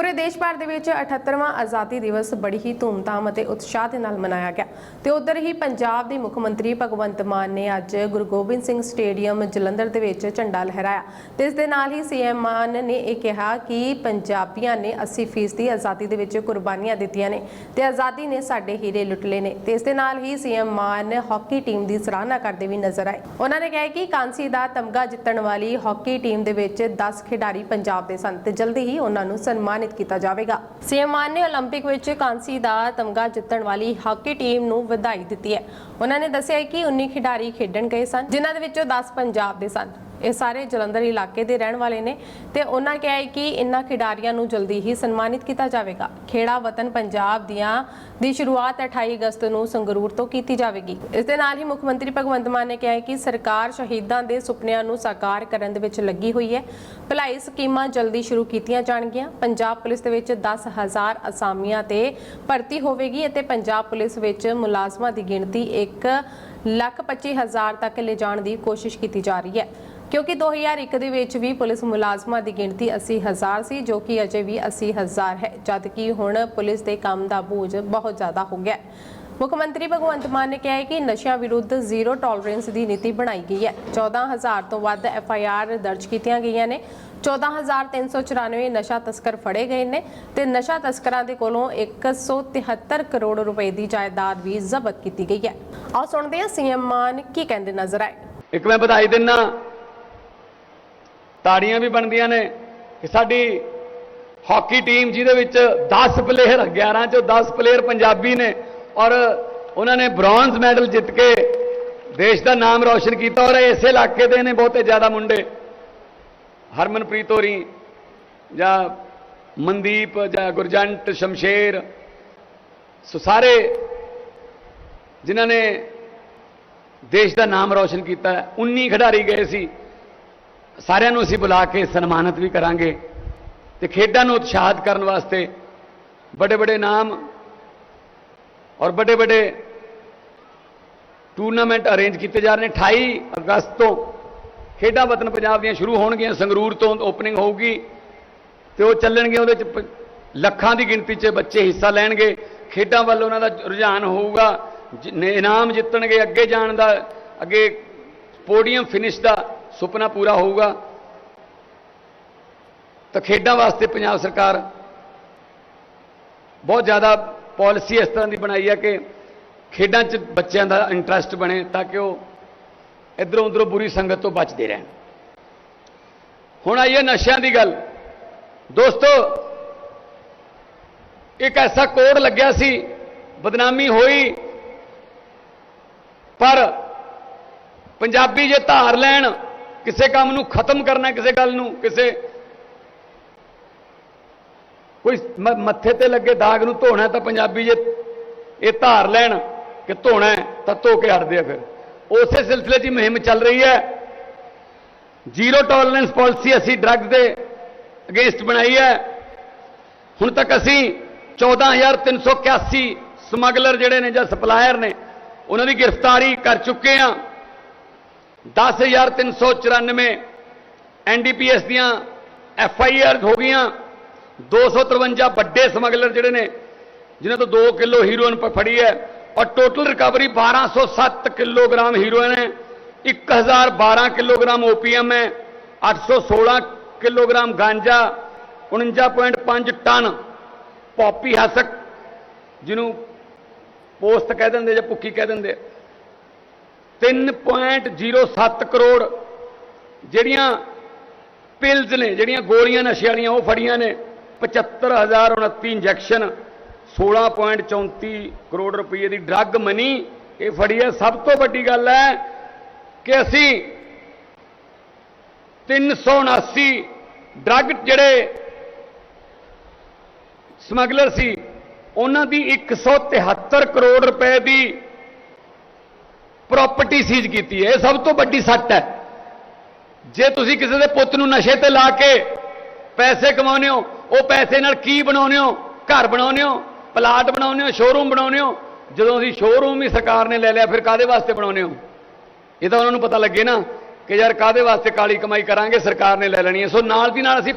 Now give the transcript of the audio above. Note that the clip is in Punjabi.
ਪੂਰੇ ਦੇਸ਼ ਭਰ ਦੇ ਵਿੱਚ 78ਵਾਂ ਆਜ਼ਾਦੀ ਦਿਵਸ ਬੜੀ ਹੀ ਧੂਮਧਾਮ ਅਤੇ ਉਤਸ਼ਾਹ ਦੇ ਨਾਲ ਮਨਾਇਆ ਗਿਆ। ਤੇ ਉਧਰ ਹੀ ਪੰਜਾਬ ਦੇ ਮੁੱਖ ਮੰਤਰੀ ਭਗਵੰਤ ਮਾਨ ਨੇ ਅੱਜ ਗੁਰੂ ਗੋਬਿੰਦ ਸਿੰਘ ਸਟੇਡੀਅਮ ਜਲੰਧਰ ਦੇ ਵਿੱਚ ਝੰਡਾ ਲਹਿਰਾਇਆ। ਤੇ ਇਸ ਦੇ ਨਾਲ ਹੀ ਸੀਐਮ ਮਾਨ ਨੇ ਇਹ ਕਿਹਾ ਕਿ ਪੰਜਾਬੀਆਂ ਨੇ 80% ਦੀ ਆਜ਼ਾਦੀ ਦੇ ਵਿੱਚ ਕੁਰਬਾਨੀਆਂ ਦਿੱਤੀਆਂ ਨੇ ਤੇ ਆਜ਼ਾਦੀ ਨੇ ਸਾਡੇ ਹੀਰੇ ਲੁੱਟ ਲਏ ਨੇ। ਤੇ ਇਸ ਦੇ ਨਾਲ ਹੀ ਸੀਐਮ ਮਾਨ ਹਾਕੀ ਟੀਮ ਦੀ ਸਰਾਹਨਾ ਕਰਦੇ ਵੀ ਨਜ਼ਰ ਆਏ। ਉਹਨਾਂ ਨੇ ਕਿਹਾ ਕਿ ਕਾਂਸੀ ਦਾ ਤਮਗਾ ਜਿੱਤਣ ਵਾਲੀ ਹਾਕੀ ਟੀਮ ਦੇ ਵਿੱਚ 10 ਖਿਡਾਰੀ ਪੰਜਾਬ ਦੇ ਸਨ ਤੇ ਜਲਦੀ ਹੀ ਉਹਨਾਂ ਨੂੰ ਸਨਮਾਨਿਤ ਕੀਤਾ ਜਾਵੇਗਾ ਸੀਐਮ ਮਾਨ ਨੇ 올림픽 ਵਿੱਚ ਕਾਂਸੀ ਦਾ ਤਮਗਾ ਜਿੱਤਣ ਵਾਲੀ ਹਾਕੀ ਟੀਮ ਨੂੰ ਵਧਾਈ ਦਿੱਤੀ ਹੈ ਉਹਨਾਂ ਨੇ ਦੱਸਿਆ ਕਿ 19 ਖਿਡਾਰੀ ਖੇਡਣ ਗਏ ਸਨ ਜਿਨ੍ਹਾਂ ਦੇ ਵਿੱਚੋਂ 10 ਪੰਜਾਬ ਦੇ ਸਨ ਇਹ ਸਾਰੇ ਜਲੰਧਰ ਇਲਾਕੇ ਦੇ ਰਹਿਣ ਵਾਲੇ ਨੇ ਤੇ ਉਹਨਾਂ ਕਿਹਾ ਹੈ ਕਿ ਇਨ੍ਹਾਂ ਖਿਡਾਰੀਆਂ ਨੂੰ ਜਲਦੀ ਹੀ ਸਨਮਾਨਿਤ ਕੀਤਾ ਜਾਵੇਗਾ। ਖੇੜਾ ਵਤਨ ਪੰਜਾਬ ਦੀਆਂ ਦੀ ਸ਼ੁਰੂਆਤ 28 ਅਗਸਤ ਨੂੰ ਸੰਗਰੂਰ ਤੋਂ ਕੀਤੀ ਜਾਵੇਗੀ। ਇਸ ਦੇ ਨਾਲ ਹੀ ਮੁੱਖ ਮੰਤਰੀ ਭਗਵੰਤ ਮਾਨ ਨੇ ਕਿਹਾ ਹੈ ਕਿ ਸਰਕਾਰ ਸ਼ਹੀਦਾਂ ਦੇ ਸੁਪਨਿਆਂ ਨੂੰ ਸਾਕਾਰ ਕਰਨ ਦੇ ਵਿੱਚ ਲੱਗੀ ਹੋਈ ਹੈ। ਭਲਾਈ ਸਕੀਮਾਂ ਜਲਦੀ ਸ਼ੁਰੂ ਕੀਤੀਆਂ ਜਾਣਗੀਆਂ। ਪੰਜਾਬ ਪੁਲਿਸ ਦੇ ਵਿੱਚ 10000 ਅਸਾਮੀਆਂ ਤੇ ਭਰਤੀ ਹੋਵੇਗੀ ਅਤੇ ਪੰਜਾਬ ਪੁਲਿਸ ਵਿੱਚ ਮੁਲਾਜ਼ਮਾਂ ਦੀ ਗਿਣਤੀ 1 ਲੱਖ 25 ਹਜ਼ਾਰ ਤੱਕ ਲਿਜਾਣ ਦੀ ਕੋਸ਼ਿਸ਼ ਕੀਤੀ ਜਾ ਰਹੀ ਹੈ। ਕਿਉਂਕਿ 2001 ਦੇ ਵਿੱਚ ਵੀ ਪੁਲਿਸ ਮੁਲਾਜ਼ਮਾਂ ਦੀ ਗਿਣਤੀ 80000 ਸੀ, ਜੋ ਕਿ ਅਜੇ ਵੀ 80000 ਹੈ, ਜਦ ਕਿ ਹੁਣ ਪੁਲਿਸ ਦੇ ਕੰਮ ਦਾ ਬੋਝ ਬਹੁਤ ਜ਼ਿਆਦਾ ਹੋ ਗਿਆ ਮੁੱਖ ਮੰਤਰੀ ਭਗਵੰਤ ਮਾਨ ਨੇ ਕਿਹਾ ਹੈ ਕਿ ਨਸ਼ਿਆਂ ਵਿਰੁੱਧ ਜ਼ੀਰੋ ਟੋਲਰੈਂਸ ਦੀ ਨੀਤੀ ਬਣਾਈ ਗਈ ਹੈ। 14000 ਤੋਂ ਵੱਧ ਐਫ ਆਈ ਆਰ ਦਰਜ ਕੀਤੀਆਂ ਗਈਆਂ ਨੇ। 14394 ਨਸ਼ਾ ਤਸਕਰ ਫੜੇ ਗਏ ਨੇ ਤੇ ਨਸ਼ਾ ਤਸਕਰਾਂ ਦੇ ਕੋਲੋਂ 173 ਕਰੋੜ ਰੁਪਏ ਦੀ ਜਾਇਦਾਦ ਵੀ ਜ਼ਬਤ ਕੀਤੀ ਗਈ ਹੈ। ਆਓ ਸੁਣਦੇ ਹਾਂ ਸੀਐਮ ਮਾਨ ਕੀ ਕਹਿੰਦੇ ਨਜ਼ਰ ਆਏ। ਇੱਕ ਮੈਂ ਵਧਾਈ ਦਿੰਨਾ ਤਾੜੀਆਂ ਵੀ ਬਣਦੀਆਂ ਨੇ ਕਿ ਸਾਡੀ ਹਾਕੀ ਟੀਮ ਜਿਹਦੇ ਵਿੱਚ 10 ਪਲੇਅਰ 11 ਚੋਂ 10 ਪਲੇਅਰ ਪੰਜਾਬੀ ਨੇ ਔਰ ਉਹਨਾਂ ਨੇ ਬ੍ਰੌਂਜ਼ ਮੈਡਲ ਜਿੱਤ ਕੇ ਦੇਸ਼ ਦਾ ਨਾਮ ਰੌਸ਼ਨ ਕੀਤਾ ਔਰ ਇਸੇ ਇਲਾਕੇ ਦੇ ਨੇ ਬਹੁਤੇ ਜ਼ਿਆਦਾ ਮੁੰਡੇ। ਹਰਮਨਪ੍ਰੀਤ ਹੋਰੀ ਜਾਂ ਮਨਦੀਪ ਜਾਂ ਗੁਰਜੰਟ ਸ਼ਮਸ਼ੇਰ, ਸੋ ਸਾਰੇ ਜਿਨ੍ਹਾਂ ਨੇ ਦੇਸ਼ ਦਾ ਨਾਮ ਰੌਸ਼ਨ ਕੀਤਾ। ਹੈ 19 ਖਿਡਾਰੀ ਗਏ ਸੀ। ਸਾਰਿਆਂ ਨੂੰ ਅਸੀਂ ਬੁਲਾ ਕੇ ਸਨਮਾਨਿਤ ਵੀ ਕਰਾਂਗੇ ਤੇ ਖੇਡਾਂ ਨੂੰ ਉਤਸ਼ਾਹਿਤ ਕਰਨ ਵਾਸਤੇ ਵੱਡੇ ਵੱਡੇ ਨਾਮ ਔਰ ਵੱਡੇ ਵੱਡੇ ਟੂਰਨਾਮੈਂਟ ਅਰੇਂਜ ਕੀਤੇ ਜਾ ਰਹੇ ਨੇ। 28 ਅਗਸਤ ਤੋਂ ਖੇਡਾਂ ਵਤਨ ਪੰਜਾਬ ਦੀਆਂ ਸ਼ੁਰੂ ਹੋਣਗੀਆਂ। ਸੰਗਰੂਰ ਤੋਂ ਓਪਨਿੰਗ ਹੋਊਗੀ ਤੇ ਉਹ ਚੱਲਣਗੇ ਉਹਦੇ ਚ ਪ- ਲੱਖਾਂ ਦੀ ਗਿਣਤੀ 'ਚ ਬੱਚੇ ਹਿੱਸਾ ਲੈਣਗੇ। ਖੇਡਾਂ ਵੱਲ ਉਹਨਾਂ ਦਾ ਰੁਝਾਨ ਹੋਊਗਾ। ਜਿ- ਇਨਾਮ ਜਿੱਤਣਗੇ, ਅੱਗੇ ਜਾਣ ਦਾ, ਅੱਗੇ ਪੋਡੀਅਮ ਫਿਨਿਸ਼ ਦਾ ਸੁਪਨਾ ਪੂਰਾ ਹੋਊਗਾ। ਤਾਂ ਖੇਡਾਂ ਵਾਸਤੇ ਪੰਜਾਬ ਸਰਕਾਰ ਬਹੁਤ ਜ਼ਿਆਦਾ ਪਾਲਿਸੀ ਇਸ ਤਰ੍ਹਾਂ ਦੀ ਬਣਾਈ ਹੈ ਕਿ ਖੇਡਾਂ 'ਚ ਬੱਚਿਆਂ ਦਾ ਇੰਟਰਸਟ ਬਣੇ ਤਾਂ ਕਿ ਉਹ ਇਧਰੋਂ ਉਧਰੋਂ ਬੁਰੀ ਸੰਗਤ ਤੋਂ ਬਚਦੇ ਰਹਿਣ। ਹੁਣ ਆਈਏ ਨਸ਼ਿਆਂ ਦੀ ਗੱਲ। ਦੋਸਤੋ, ਇੱਕ ਐਸਾ ਕੋਡ ਲੱਗਿਆ ਸੀ, ਬਦਨਾਮੀ ਹੋਈ, ਪਰ ਪੰਜਾਬੀ ਜੇ ਧਾਰ ਲੈਣ ਕਿਸੇ ਕੰਮ ਨੂੰ ਖਤਮ ਕਰਨਾ ਕਿਸੇ ਗੱਲ ਨੂੰ, ਕਿਸੇ ਕੋਈ ਮੱਥੇ ਤੇ ਲੱਗੇ ਦਾਗ ਨੂੰ ਧੋਣਾ ਤਾਂ ਪੰਜਾਬੀ ਜੇ ਇਹ ਧਾਰ ਲੈਣ ਕਿ ਧੋਣਾ ਤਾਂ ਧੋ ਕੇ ਹਟਦੇ ਆ ਫਿਰ। ਉਸੇ ਸਿਲਸਿਲੇ 'ਚ ਮੁਹਿੰਮ ਚੱਲ ਰਹੀ ਹੈ। ਜ਼ੀਰੋ ਟੋਲਰੈਂਸ ਪਾਲਿਸੀ ਅਸੀਂ ਡਰੱਗ ਦੇ ਅਗੇਂਸਟ ਬਣਾਈ ਹੈ। ਹੁਣ ਤੱਕ ਅਸੀਂ 14381 ਸਮਗਲਰ ਜਿਹੜੇ ਨੇ ਜਾਂ ਸਪਲਾਇਰ ਨੇ, ਉਹਨਾਂ ਦੀ ਗ੍ਰਿਫਤਾਰੀ ਕਰ ਚੁੱਕੇ ਹਾਂ। 10394 ਐਨਡੀਪੀਐਸ ਦੀਆਂ ਐਫ ਆਈ ਆਰ ਹੋ ਗਈਆਂ। 253 ਵੱਡੇ ਸਮਗਲਰ ਜਿਹੜੇ ਨੇ, ਜਿਨ੍ਹਾਂ ਤੋਂ 2 ਕਿਲੋ ਹੀਰੋਇਨ ਫੜੀ ਹੈ ਔਰ ਟੋਟਲ ਰਿਕਵਰੀ 1207 ਕਿਲੋਗ੍ਰਾਮ ਹੀਰੋਇਨ ਹੈ। 1012 ਕਿਲੋਗ੍ਰਾਮ ਓਪੀਐਮ ਹੈ 816 kilogram ganja 49.5 ton poppy husk, ਜਿਹਨੂੰ ਪੋਸਟ ਕਹਿ ਦਿੰਦੇ ਜਾਂ ਭੁੱਕੀ ਕਹਿ ਦਿੰਦੇ 3.07 ਕਰੋੜ ਜਿਹੜੀਆਂ ਪਿਲਜ਼ ਨੇ, ਜਿਹੜੀਆਂ ਗੋਲੀਆਂ ਨਸ਼ੇ ਵਾਲੀਆਂ ਉਹ ਫੜੀਆਂ ਨੇ। 75029 ਇੰਜੈਕਸ਼ਨ 16.34 ਕਰੋੜ ਰੁਪਏ ਦੀ ਡਰੱਗ ਮਨੀ ਇਹ ਫੜੀ ਹੈ। ਸਭ ਤੋਂ ਵੱਡੀ ਗੱਲ ਹੈ ਕਿ ਅਸੀਂ 379 ਡਰੱਗ ਜਿਹੜੇ ਸਮਗਲਰ ਸੀ, ਉਹਨਾਂ ਦੀ 173 ਕਰੋੜ ਰੁਪਏ ਦੀ ਪ੍ਰਾਪਰਟੀ ਸੀਜ਼ ਕੀਤੀ ਹੈ। ਇਹ ਸਭ ਤੋਂ ਵੱਡੀ ਸੱਟ ਹੈ। ਜੇ ਤੁਸੀਂ ਕਿਸੇ ਦੇ ਪੁੱਤ ਨੂੰ ਨਸ਼ੇ ਤੇ ਲਾ ਕੇ ਪੈਸੇ ਕਮਾਉਂਦੇ ਹੋ, ਉਹ ਪੈਸੇ ਨਾਲ ਕੀ ਬਣਾਉਂਦੇ ਹੋ? ਘਰ ਬਣਾਉਂਦੇ ਹੋ? ਪਲਾਟ ਬਣਾਉਂਦੇ ਹੋ? ਸ਼ੋਰੂਮ ਬਣਾਉਂਦੇ ਹੋ? ਜਦੋਂ ਅਸੀਂ ਸ਼ੋਰੂਮ ਹੀ ਸਰਕਾਰ ਨੇ ਲੈ ਲਿਆ, ਫਿਰ ਕਾਦੇ ਵਾਸਤੇ ਬਣਾਉਂਦੇ ਹੋ? ਇਹ ਤਾਂ ਉਹਨਾਂ ਨੂੰ ਪਤਾ ਲੱਗੇ ਨਾ ਕਿ ਯਾਰ ਕਾਦੇ ਵਾਸਤੇ ਕਾਲੀ ਕਮਾਈ ਕਰਾਂਗੇ, ਸਰਕਾਰ ਨੇ ਲੈ ਲੈਣੀ ਹੈ। ਸੋ ਨਾਲ ਦੀ ਨਾਲ ਅਸੀਂ